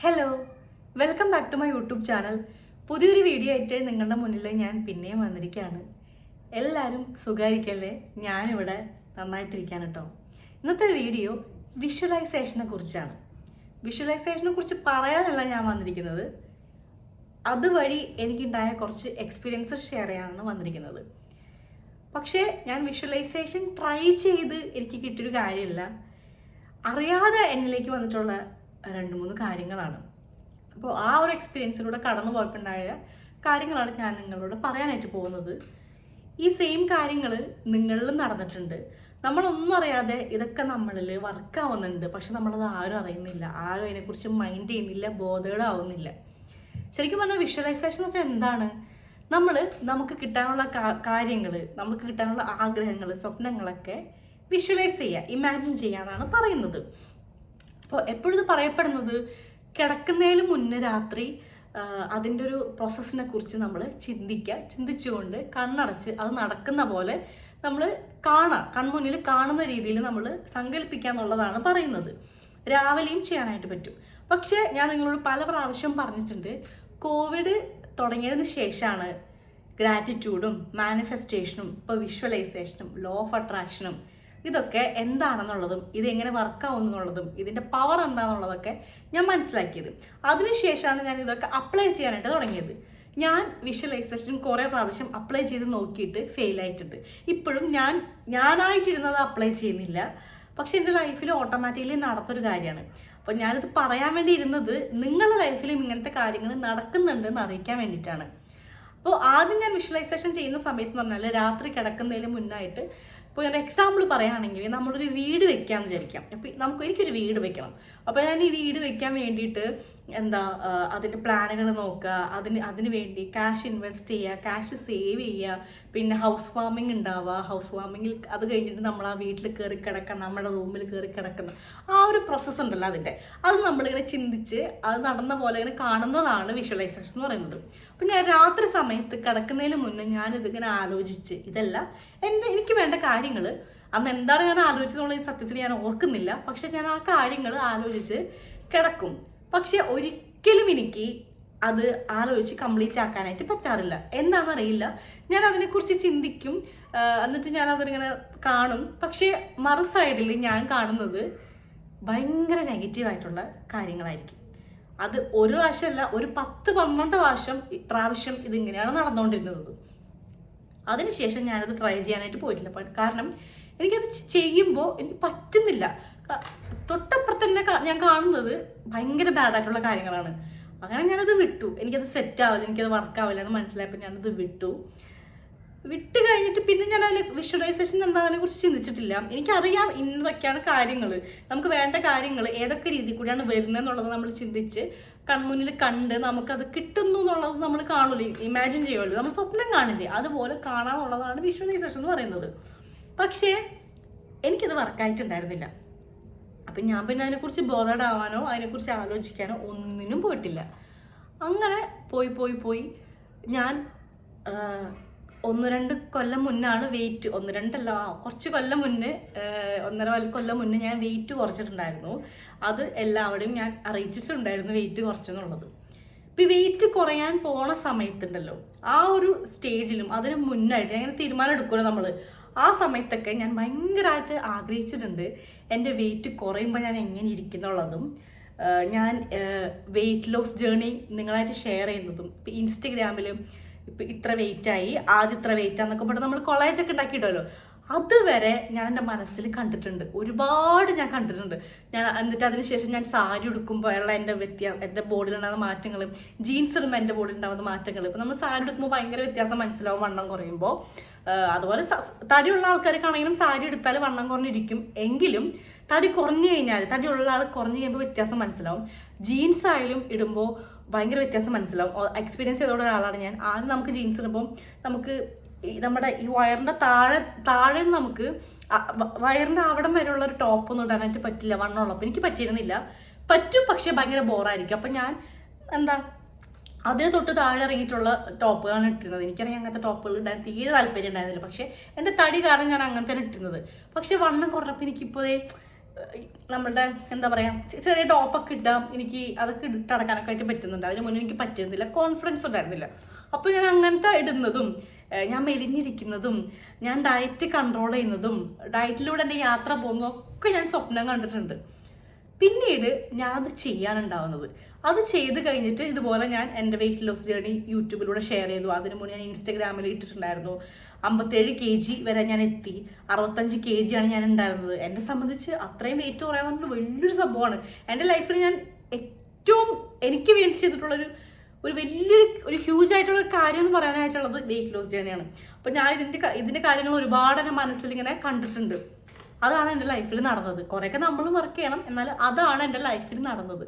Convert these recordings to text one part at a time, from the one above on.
Hello welcome back to my YouTube channel പുതിയൊരു video ആയിട്ട് നിങ്ങളുടെ മുന്നിൽ ഞാൻ പിന്നെയും വന്നിരിക്കുകയാണ്. എല്ലാവരും സുഖമായിരിക്കല്ലേ ഞാനിവിടെ നന്നായിട്ടിരിക്കാൻ കേട്ടോ. ഇന്നത്തെ വീഡിയോ വിഷ്വലൈസേഷനെ കുറിച്ചാണ്. വിഷ്വലൈസേഷനെ കുറിച്ച് പറയാനല്ല ഞാൻ വന്നിരിക്കുന്നത്. അതുവഴി എനിക്കുണ്ടായ കുറച്ച് എക്സ്പീരിയൻസ് ഷെയർ ചെയ്യാനാണ് വന്നിരിക്കുന്നത്. പക്ഷേ ഞാൻ വിഷ്വലൈസേഷൻ ട്രൈ ചെയ്ത് എനിക്ക് കിട്ടിയൊരു കാര്യമില്ല. അറിയാതെ എന്നിലേക്ക് വന്നിട്ടുള്ള രണ്ട് മൂന്ന് കാര്യങ്ങളാണ്. അപ്പോൾ ആ ഒരു എക്സ്പീരിയൻസിലൂടെ കടന്നു പോയിട്ടുണ്ടായ കാര്യങ്ങളാണ് ഞാൻ നിങ്ങളോട് പറയാനായിട്ട് പോകുന്നത്. ഈ സെയിം കാര്യങ്ങൾ നിങ്ങളിലും നടന്നിട്ടുണ്ട്. നമ്മളൊന്നും അറിയാതെ ഇതൊക്കെ നമ്മളിൽ വർക്കാവുന്നുണ്ട് പക്ഷെ നമ്മളത് ആരും അറിയുന്നില്ല. ആരും അതിനെക്കുറിച്ച് മൈൻഡ് ചെയ്യുന്നില്ല ബോധേഡാവുന്നില്ല ശരിക്കും പറഞ്ഞാൽ വിഷ്വലൈസേഷൻ എന്ന് വെച്ചാൽ എന്താണ്? നമ്മൾ നമുക്ക് കിട്ടാനുള്ള കാര്യങ്ങൾ നമുക്ക് കിട്ടാനുള്ള ആഗ്രഹങ്ങൾ സ്വപ്നങ്ങളൊക്കെ വിഷ്വലൈസ് ചെയ്യുക ഇമാജിൻ ചെയ്യാനാണ് പറയുന്നത്. അപ്പോൾ എപ്പോഴും പറയപ്പെടുന്നത് കിടക്കുന്നതിന് മുന്നേ രാത്രി അതിന്റെ ഒരു പ്രോസസ്സിനെ കുറിച്ച് നമ്മൾ ചിന്തിക്കുക ചിന്തിച്ചുകൊണ്ട് കണ്ണടച്ച് അത് നടക്കുന്ന പോലെ നമ്മൾ കാണാം. കൺമുന്നിൽ കാണുന്ന രീതിയിൽ നമ്മൾ സങ്കല്പിക്കുക എന്നുള്ളതാണ് പറയുന്നത്. രാവിലെയും ചെയ്യാനായിട്ട് പറ്റും. പക്ഷേ ഞാൻ നിങ്ങളോട് പല പ്രാവശ്യം പറഞ്ഞിട്ടുണ്ട് കോവിഡ് തുടങ്ങിയതിന് ശേഷമാണ് ഗ്രാറ്റിറ്റ്യൂഡും മാനിഫെസ്റ്റേഷനും ഇപ്പോൾ വിഷ്വലൈസേഷനും ലോ ഓഫ് അട്രാക്ഷനും ഇതൊക്കെ എന്താണെന്നുള്ളതും ഇത് എങ്ങനെ വർക്കാവും എന്നുള്ളതും ഇതിന്റെ പവർ എന്താണെന്നുള്ളതൊക്കെ ഞാൻ മനസ്സിലാക്കിയത്. അതിനുശേഷമാണ് ഞാൻ ഇതൊക്കെ അപ്ലൈ ചെയ്യാനായിട്ട് തുടങ്ങിയത്. ഞാൻ വിഷ്വലൈസേഷൻ കുറേ പ്രാവശ്യം അപ്ലൈ ചെയ്ത് നോക്കിയിട്ട് ഫെയിൽ ആയിട്ടുണ്ട്. ഇപ്പോഴും ഞാൻ ഞാനായിട്ടിരുന്നത് അപ്ലൈ ചെയ്യുന്നില്ല. പക്ഷെ എന്റെ ലൈഫിൽ ഓട്ടോമാറ്റിക്കലി നടന്നൊരു കാര്യമാണ്. അപ്പോൾ ഞാനിത് പറയാൻ വേണ്ടി ഇരുന്നത് നിങ്ങളുടെ ലൈഫിലും ഇങ്ങനത്തെ കാര്യങ്ങൾ നടക്കുന്നുണ്ടെന്ന് അറിയിക്കാൻ വേണ്ടിയിട്ടാണ്. അപ്പോൾ ആദ്യം ഞാൻ വിഷ്വലൈസേഷൻ ചെയ്യുന്ന സമയത്ത് എന്ന് പറഞ്ഞാൽ രാത്രി കിടക്കുന്നതിന് മുന്നായിട്ട് ഇപ്പോൾ ഞാൻ എക്സാമ്പിൾ പറയുകയാണെങ്കിൽ നമ്മളൊരു വീട് വെക്കാമെന്ന് വിചാരിക്കാം. അപ്പോൾ നമുക്ക് എനിക്കൊരു വീട് വെക്കണം. അപ്പോൾ ഞാൻ ഈ വീട് വെക്കാൻ വേണ്ടിയിട്ട് എന്താ അതിന്റെ പ്ലാനുകൾ നോക്കുക. അതിന് അതിന് വേണ്ടി ക്യാഷ് ഇൻവെസ്റ്റ് ചെയ്യുക ക്യാഷ് സേവ് ചെയ്യുക. പിന്നെ ഹൗസ് വാമിംഗ് ഉണ്ടാവുക. ഹൗസ് വാമിങ്ങിൽ അത് കഴിഞ്ഞിട്ട് നമ്മൾ ആ വീട്ടിൽ കയറി കിടക്കുക നമ്മുടെ റൂമിൽ കയറി കിടക്കുന്ന. ആ ഒരു പ്രോസസ്സ് ഉണ്ടല്ലോ അതിന്റെ. അത് നമ്മളിങ്ങനെ ചിന്തിച്ച് അത് നടന്ന പോലെ ഇങ്ങനെ കാണുന്നതാണ് വിഷ്വലൈസേഷൻ എന്ന് പറയുന്നത്. അപ്പം ഞാൻ രാത്രി സമയത്ത് കിടക്കുന്നതിന് മുന്നേ ഞാനിതിങ്ങനെ ആലോചിച്ച് ഇതല്ല എന്റെ എനിക്ക് വേണ്ട കാര്യങ്ങൾ അന്ന് എന്താണ് ഞാൻ ആലോചിച്ചതെന്നുള്ള സത്യത്തിൽ ഞാൻ ഓർക്കുന്നില്ല. പക്ഷെ ഞാൻ ആ കാര്യങ്ങൾ ആലോചിച്ച് കിടക്കും. പക്ഷെ ഒരിക്കലും എനിക്ക് അത് ആലോചിച്ച് കംപ്ലീറ്റ് ആക്കാനായിട്ട് പറ്റാറില്ല. എന്താണെന്ന് അറിയില്ല ഞാൻ അതിനെക്കുറിച്ച് ചിന്തിക്കും. എന്നിട്ട് ഞാൻ അതിങ്ങനെ കാണും. പക്ഷേ മറു സൈഡിൽ ഞാൻ കാണുന്നത് ഭയങ്കര നെഗറ്റീവായിട്ടുള്ള കാര്യങ്ങളായിരിക്കും. അത് ഒരു പ്രാവശ്യമല്ല ഒരു പത്ത് പന്ത്രണ്ട് പ്രാവശ്യം പ്രാവശ്യം ഇതിങ്ങനെയാണ് നടന്നുകൊണ്ടിരുന്നത്. അതിനുശേഷം ഞാനത് ട്രൈ ചെയ്യാനായിട്ട് പോയിട്ടില്ല. കാരണം എനിക്കത് ചെയ്യുമ്പോൾ എനിക്ക് പറ്റുന്നില്ല. തൊട്ടപ്പുറത്ത് തന്നെ ഞാൻ കാണുന്നത് ഭയങ്കര ബാഡായിട്ടുള്ള കാര്യങ്ങളാണ്. അങ്ങനെ ഞാനത് വിട്ടു. എനിക്കത് സെറ്റ് ആവില്ല എനിക്കത് വർക്ക് ആവില്ല എന്ന് മനസ്സിലായപ്പോൾ ഞാനത് വിട്ടു. വിട്ട് കഴിഞ്ഞിട്ട് പിന്നെ ഞാൻ അതിന് വിഷ്വലൈസേഷൻ എന്താതിനെ കുറിച്ച് ചിന്തിച്ചിട്ടില്ല. എനിക്കറിയാം ഇന്നതൊക്കെയാണ് കാര്യങ്ങൾ. നമുക്ക് വേണ്ട കാര്യങ്ങൾ ഏതൊക്കെ രീതി കൂടിയാണ് വരുന്നത് എന്നുള്ളത് നമ്മൾ ചിന്തിച്ച് കൺമുന്നിൽ കണ്ട് നമുക്കത് കിട്ടുന്നു എന്നുള്ളത് നമ്മൾ കാണുള്ളൂ ഇമാജിൻ ചെയ്യുമല്ലോ. നമ്മൾ സ്വപ്നം കാണില്ലേ? അതുപോലെ കാണാമെന്നുള്ളതാണ് വിഷ്വലൈസേഷൻ എന്ന് പറയുന്നത്. പക്ഷേ എനിക്കത് വർക്കായിട്ടുണ്ടായിരുന്നില്ല അപ്പം ഞാൻ പിന്നെ അതിനെക്കുറിച്ച് ബോധഡാവാനോ അതിനെക്കുറിച്ച് ആലോചിക്കാനോ ഒന്നിനും പോയിട്ടില്ല. അങ്ങനെ പോയി പോയി പോയി ഞാൻ ഒന്ന് രണ്ട് കൊല്ലം മുന്നാണ് വെയിറ്റ് ഒന്ന് രണ്ടല്ല കുറച്ച് കൊല്ലം മുന്നേ ഒന്നര കൊല്ലം മുന്നേ ഞാൻ വെയിറ്റ് കുറച്ചിട്ടുണ്ടായിരുന്നു. അത് എല്ലാവരുടെയും ഞാൻ അറിയിച്ചിട്ടുണ്ടായിരുന്നു വെയിറ്റ് കുറച്ചെന്നുള്ളത്. ഇപ്പം വെയിറ്റ് കുറയാൻ പോണ സമയത്തുണ്ടല്ലോ ആ ഒരു സ്റ്റേജിലും അതിന് മുന്നായിട്ട് അങ്ങനെ തീരുമാനം എടുക്കുമല്ലോ നമ്മൾ ആ സമയത്തൊക്കെ ഞാൻ ഭയങ്കരമായിട്ട് ആഗ്രഹിച്ചിട്ടുണ്ട് എന്റെ വെയിറ്റ് കുറയുമ്പോൾ ഞാൻ എങ്ങനെ ഇരിക്കുന്നുള്ളതും ഞാൻ വെയിറ്റ് ലോസ് ജേണി നിങ്ങളായിട്ട് ഷെയർ ചെയ്യുന്നതും. ഇൻസ്റ്റഗ്രാമിലും ഇപ്പം ഇത്ര വെയിറ്റായി ആദ്യം ഇത്ര വെയിറ്റാന്നൊക്കെ പറഞ്ഞ് നമ്മൾ കോളേജൊക്കെ ഉണ്ടാക്കിയിട്ടല്ലോ അതുവരെ ഞാൻ എന്റെ മനസ്സിൽ കണ്ടിട്ടുണ്ട്. ഒരുപാട് ഞാൻ കണ്ടിട്ടുണ്ട്. ഞാൻ എന്നിട്ട് അതിനുശേഷം ഞാൻ സാരി ഉടുക്കുമ്പോൾ ഉള്ള എന്റെ വ്യത്യാസം എന്റെ ബോഡിയിലുണ്ടാകുന്ന മാറ്റങ്ങൾ ജീൻസ് ഇടുമ്പോൾ എന്റെ ബോഡിയിൽ ഉണ്ടാകുന്ന മാറ്റങ്ങൾ ഇപ്പം നമ്മൾ സാരി എടുക്കുമ്പോൾ ഭയങ്കര വ്യത്യാസം മനസ്സിലാവും വണ്ണം കുറയുമ്പോൾ അതുപോലെ തടിയുള്ള ആൾക്കാർക്കാണെങ്കിലും സാരി എടുത്താൽ വണ്ണം കുറഞ്ഞിരിക്കും. എങ്കിലും തടി കുറഞ്ഞു കഴിഞ്ഞാൽ തടിയുള്ള ആൾ കുറഞ്ഞു കഴിയുമ്പോൾ വ്യത്യാസം മനസ്സിലാവും. ജീൻസ് ആയാലും ഇടുമ്പോൾ ഭയങ്കര വ്യത്യാസം മനസ്സിലാവും. എക്സ്പീരിയൻസ് ചെയ്തോടെ ഒരാളാണ് ഞാൻ. ആദ്യം നമുക്ക് ജീൻസ് ഇടുമ്പോൾ നമുക്ക് നമ്മുടെ ഈ വയറിന്റെ താഴെ താഴെ നമുക്ക് വയറിന്റെ അവിടം വരെയുള്ള ഒരു ടോപ്പ് ഒന്നും ഇടാനായിട്ട് പറ്റില്ല. വണ്ണമുള്ളപ്പോൾ എനിക്ക് പറ്റിയിരുന്നില്ല. പറ്റും പക്ഷേ ഭയങ്കര ബോറായിരിക്കും അപ്പം ഞാൻ എന്താ അതിന് തൊട്ട് താഴെ ഇറങ്ങിയിട്ടുള്ള ടോപ്പുകളാണ് ഇട്ടിരുന്നത്. എനിക്കറിയാം അങ്ങനത്തെ ടോപ്പുകൾ ഇടാൻ തീരെ താല്പര്യം ഉണ്ടായിരുന്നില്ല. പക്ഷേ എന്റെ തടി കാരണം ഞാൻ അങ്ങനെ തന്നെ ഇട്ടിരുന്നത്. പക്ഷേ വണ്ണം കുറഞ്ഞപ്പോൾ എനിക്കിപ്പോൾ ഏഹ്, നമ്മളുടെ എന്താ പറയാ ചെ- ചെറിയ ടോപ്പൊക്കെ ഇടാം എനിക്ക് അതൊക്കെ ഇട്ട് അടക്കാനൊക്കെ ആയിട്ട് പറ്റുന്നുണ്ട്. അതിന് മുന്നേ എനിക്ക് പറ്റുന്നില്ല കോൺഫിഡൻസ് ഉണ്ടായിരുന്നില്ല. അപ്പോൾ ഞാൻ അങ്ങനത്തെ ഇടുന്നതും ഞാൻ മെലിഞ്ഞിരിക്കുന്നതും ഞാൻ ഡയറ്റ് കൺട്രോൾ ചെയ്യുന്നതും ഡയറ്റിലൂടെ എന്റെ യാത്ര പോകുന്നതും ഒക്കെ ഞാൻ സ്വപ്നം കണ്ടിട്ടുണ്ട്. പിന്നീട് ഞാൻ അത് ചെയ്യാനുണ്ടാവുന്നത്. അത് ചെയ്ത് കഴിഞ്ഞിട്ട് ഇതുപോലെ ഞാൻ എന്റെ വെയിറ്റ് ലോസ് ജേർണി യൂട്യൂബിലൂടെ ഷെയർ ചെയ്തു. അതിനു മുന്നേ ഞാൻ ഇൻസ്റ്റഗ്രാമിൽ ഇട്ടിട്ടുണ്ടായിരുന്നു. അമ്പത്തേഴ് കെ ജി വരെ ഞാൻ എത്തി. അറുപത്തഞ്ച് കെ ആണ് ഞാൻ ഉണ്ടായിരുന്നത്. എന്നെ സംബന്ധിച്ച് അത്രയും വെയിറ്റ് കുറയാൻ വലിയൊരു സംഭവമാണ്. എന്റെ ലൈഫിൽ ഞാൻ ഏറ്റവും എനിക്ക് വേണ്ടി ചെയ്തിട്ടുള്ളൊരു ഒരു വലിയൊരു ഒരു ഹ്യൂജ് ആയിട്ടുള്ള കാര്യം എന്ന് പറയാനായിട്ടുള്ളത് വെയിറ്റ് ലോസ് ജേണിയാണ് അപ്പോൾ ഞാൻ ഇതിന്റെ ഇതിന്റെ കാര്യങ്ങൾ ഒരുപാട് എന്റെ മനസ്സിൽ ഇങ്ങനെ കണ്ടിട്ടുണ്ട്. അതാണ് എന്റെ ലൈഫിൽ നടന്നത്. കുറേയൊക്കെ നമ്മൾ വർക്ക് ചെയ്യണം. എന്നാൽ അതാണ് എന്റെ ലൈഫിൽ നടന്നത്.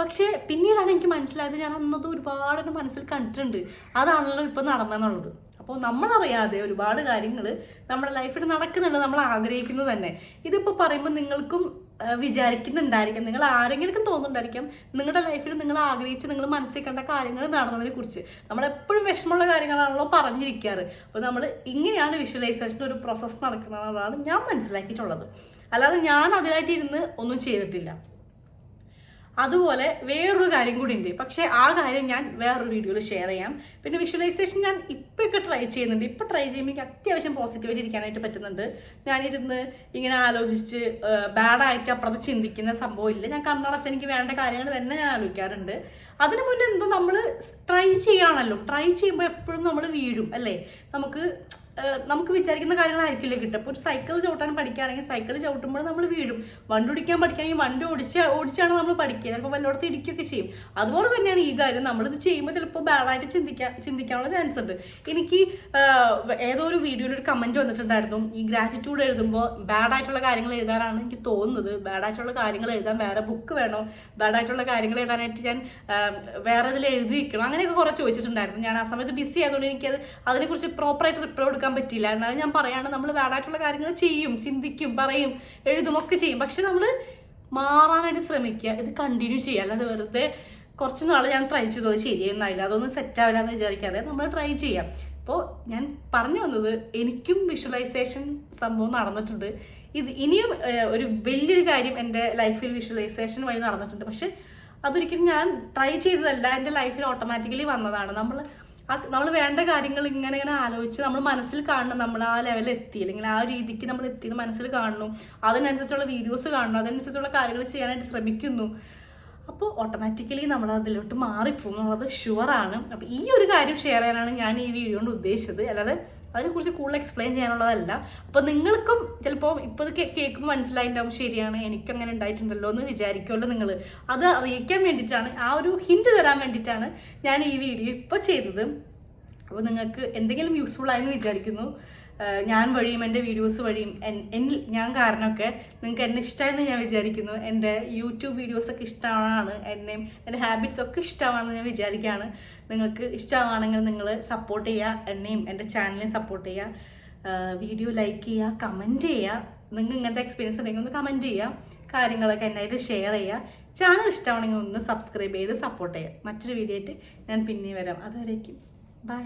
പക്ഷേ പിന്നീടാണ് എനിക്ക് മനസ്സിലായത് ഞാൻ അന്നത് ഒരുപാട് എന്റെ മനസ്സിൽ കണ്ടിട്ടുണ്ട്. അതാണല്ലോ ഇപ്പം നടന്നെന്നുള്ളത് അപ്പോൾ നമ്മളറിയാതെ ഒരുപാട് കാര്യങ്ങൾ നമ്മുടെ ലൈഫിൽ നടക്കുന്നുണ്ട് നമ്മൾ ആഗ്രഹിക്കുന്നത് തന്നെ. ഇതിപ്പോൾ പറയുമ്പോൾ നിങ്ങൾക്കും വിചാരിക്കുന്നുണ്ടായിരിക്കും. നിങ്ങൾ ആരെങ്കിലും തോന്നുന്നുണ്ടായിരിക്കും നിങ്ങളുടെ ലൈഫിൽ നിങ്ങൾ ആഗ്രഹിച്ച് നിങ്ങൾ മനസ്സിൽ കണ്ട കാര്യങ്ങൾ നടന്നതിനെ കുറിച്ച്. നമ്മളെപ്പോഴും വിഷമമുള്ള കാര്യങ്ങളാണല്ലോ പറഞ്ഞിരിക്കാറ്. അപ്പോൾ നമ്മൾ ഇങ്ങനെയാണ് വിഷ്വലൈസേഷന്റെ ഒരു പ്രോസസ്സ് നടക്കുന്നതാണ് ഞാൻ മനസ്സിലാക്കിയിട്ടുള്ളത്. അല്ലാതെ ഞാൻ അതിലായിട്ട് ഇരുന്ന് ഒന്നും ചെയ്തിട്ടില്ല. അതുപോലെ വേറൊരു കാര്യം കൂടി ഉണ്ട് പക്ഷേ ആ കാര്യം ഞാൻ വേറൊരു വീഡിയോയിൽ ഷെയർ ചെയ്യാം. പിന്നെ വിഷ്വലൈസേഷൻ ഞാൻ ഇപ്പോഴൊക്കെ ട്രൈ ചെയ്യുന്നുണ്ട്. ഇപ്പോൾ ട്രൈ ചെയ്യുമ്പോൾ എനിക്ക് അത്യാവശ്യം പോസിറ്റീവായിട്ട് ഇരിക്കാനായിട്ട് പറ്റുന്നുണ്ട്. ഞാനിരുന്ന് ഇങ്ങനെ ആലോചിച്ച് ബാഡായിട്ട് അപ്പുറത്ത് ചിന്തിക്കുന്ന ഇല്ല. ഞാൻ കണ്ണടച്ച് എനിക്ക് വേണ്ട കാര്യങ്ങൾ തന്നെ ഞാൻ ആലോചിക്കാറുണ്ട്. അതിനു മുന്നേ എന്തോ നമ്മൾ ട്രൈ ചെയ്യാണല്ലോ ട്രൈ ചെയ്യുമ്പോൾ എപ്പോഴും നമ്മൾ വീഴും അല്ലേ? നമുക്ക് നമുക്ക് വിചാരിക്കുന്ന കാര്യങ്ങളായിരിക്കില്ല കിട്ടുക? ഇപ്പോൾ ഒരു സൈക്കിൾ ചവിട്ടാൻ പഠിക്കുകയാണെങ്കിൽ സൈക്കിൾ ചവിട്ടുമ്പോൾ നമ്മൾ വീഴും. വണ്ടി ഓടിക്കാൻ പഠിക്കുകയാണെങ്കിൽ വണ്ടി ഓടിച്ച് ഓടിച്ചാണ് നമ്മൾ പഠിക്കുക. ചിലപ്പോൾ വല്ലയിടത്ത് ഇടിക്കുകയൊക്കെ ചെയ്യും. അതുപോലെ തന്നെയാണ് ഈ കാര്യം. നമ്മളിത് ചെയ്യുമ്പോൾ ചിലപ്പോൾ ബാഡായിട്ട് ചിന്തിക്കാൻ ചിന്തിക്കാനുള്ള ചാൻസ് ഉണ്ട്. എനിക്ക് ഏതോ ഒരു വീഡിയോയിൽ ഒരു കമന്റ് വന്നിട്ടുണ്ടായിരുന്നു. ഈ ഗ്രാറ്റിറ്റ്യൂഡ് എഴുതുമ്പോൾ ബാഡായിട്ടുള്ള കാര്യങ്ങൾ എഴുതാനാണ് എനിക്ക് തോന്നുന്നത്. ബാഡായിട്ടുള്ള കാര്യങ്ങൾ എഴുതാൻ വേറെ ബുക്ക് വേണോ? ബാഡായിട്ടുള്ള കാര്യങ്ങൾ എഴുതാനായിട്ട് ഞാൻ വേറെ ഇതിൽ എഴുതി വയ്ക്കണം അങ്ങനെയൊക്കെ കുറച്ച് ചോദിച്ചിട്ടുണ്ടായിരുന്നു. ഞാൻ ആ സമയത്ത് ബിസി ആയതുകൊണ്ട് എനിക്കത് അതിനെക്കുറിച്ച് പ്രോപ്പറായിട്ട് റിപ്ലൈ കൊടുക്കാൻ പറ്റിയില്ല എന്നാലും ഞാൻ പറയാണ് നമ്മൾ ബാഡായിട്ടുള്ള കാര്യങ്ങൾ ചെയ്യും ചിന്തിക്കും പറയും എഴുതുമൊക്കെ ചെയ്യും. പക്ഷെ നമ്മൾ മാറാനായിട്ട് ശ്രമിക്കുക. ഇത് കണ്ടിന്യൂ ചെയ്യുക. അല്ലാതെ വെറുതെ കുറച്ച് നാൾ ഞാൻ ട്രൈ ചെയ്തു. അത് ശരിയൊന്നായില്ല. അതൊന്നും സെറ്റ് ആവില്ല എന്ന് വിചാരിക്കാതെ നമ്മൾ ട്രൈ ചെയ്യാം. അപ്പോൾ ഞാൻ പറഞ്ഞു വന്നത് എനിക്കും വിഷ്വലൈസേഷൻ സംഭവം നടന്നിട്ടുണ്ട്. ഇത് ഇനിയും ഒരു വലിയൊരു കാര്യം എന്റെ ലൈഫിൽ വിഷ്വലൈസേഷൻ വഴി നടന്നിട്ടുണ്ട്. പക്ഷെ അതൊരിക്കലും ഞാൻ ട്രൈ ചെയ്തതല്ല. എന്റെ ലൈഫിൽ ഓട്ടോമാറ്റിക്കലി വന്നതാണ്. നമ്മൾ നമ്മൾ വേണ്ട കാര്യങ്ങൾ ഇങ്ങനെ ഇങ്ങനെ ആലോചിച്ച് നമ്മൾ മനസ്സിൽ കാണണം നമ്മൾ ആ ലെവലിൽ എത്തി. അല്ലെങ്കിൽ ആ രീതിക്ക് നമ്മൾ എത്തി മനസ്സിൽ കാണണം. അതിനനുസരിച്ചുള്ള വീഡിയോസ് കാണണം. അതിനനുസരിച്ചുള്ള കാര്യങ്ങൾ ചെയ്യാനായിട്ട് ശ്രമിക്കുന്നു. അപ്പോൾ ഓട്ടോമാറ്റിക്കലി നമ്മൾ അതിലോട്ട് മാറിപ്പോകും. എന്നുള്ളത് ഷുവറാണ് അപ്പോൾ ഈ ഒരു കാര്യം ഷെയർ ചെയ്യാനാണ് ഞാൻ ഈ വീഡിയോ കൊണ്ട് ഉദ്ദേശിച്ചത്. അല്ലാതെ അതിനെക്കുറിച്ച് കൂടുതൽ എക്സ്പ്ലെയിൻ ചെയ്യാനുള്ളതല്ല. അപ്പോൾ നിങ്ങൾക്കും ചിലപ്പോൾ ഇപ്പോൾ ഇത് കേൾക്കുമ്പോൾ മനസ്സിലായിട്ടുണ്ടാവും ശരിയാണ് എനിക്കങ്ങനെ ഉണ്ടായിട്ടുണ്ടല്ലോ എന്ന് വിചാരിക്കുമല്ലോ നിങ്ങൾ അത് അറിയിക്കാൻ വേണ്ടിയിട്ടാണ് ആ ഒരു ഹിന്റ് തരാൻ വേണ്ടിയിട്ടാണ് ഞാൻ ഈ വീഡിയോ ഇപ്പോൾ ചെയ്തത്. അപ്പോൾ നിങ്ങൾക്ക് എന്തെങ്കിലും യൂസ്ഫുൾ ആയെന്ന് വിചാരിക്കുന്നു. ഞാൻ വഴിയും എന്റെ വീഡിയോസ് വഴിയും എൻ- ഞാൻ കാരണമൊക്കെ നിങ്ങൾക്ക് എന്നെ ഇഷ്ടമായെന്ന് ഞാൻ വിചാരിക്കുന്നു. എന്റെ യൂട്യൂബ് വീഡിയോസൊക്കെ ഇഷ്ടമാണ് എന്നെയും എന്റെ ഹാബിറ്റ്സ് ഒക്കെ ഇഷ്ടമാണെന്ന് ഞാൻ വിചാരിക്കുകയാണ്. നിങ്ങൾക്ക് ഇഷ്ടമാണെങ്കിൽ നിങ്ങൾ സപ്പോർട്ട് ചെയ്യുക എന്നെയും എന്റെ ചാനലിനെയും സപ്പോർട്ട് ചെയ്യുക. വീഡിയോ ലൈക്ക് ചെയ്യുക കമന്റ് ചെയ്യുക. നിങ്ങൾക്ക് ഇങ്ങനത്തെ എക്സ്പീരിയൻസ് ഉണ്ടെങ്കിൽ ഒന്ന് കമന്റ് ചെയ്യുക. കാര്യങ്ങളൊക്കെ എന്നായിട്ട് ഷെയർ ചെയ്യുക. ചാനൽ ഇഷ്ടമാണെങ്കിൽ ഒന്ന് സബ്സ്ക്രൈബ് ചെയ്ത് സപ്പോർട്ട് ചെയ്യുക. മറ്റൊരു വീഡിയോ ആയിട്ട് ഞാൻ പിന്നെ വരാം. അതുവരേക്കും. ബൈ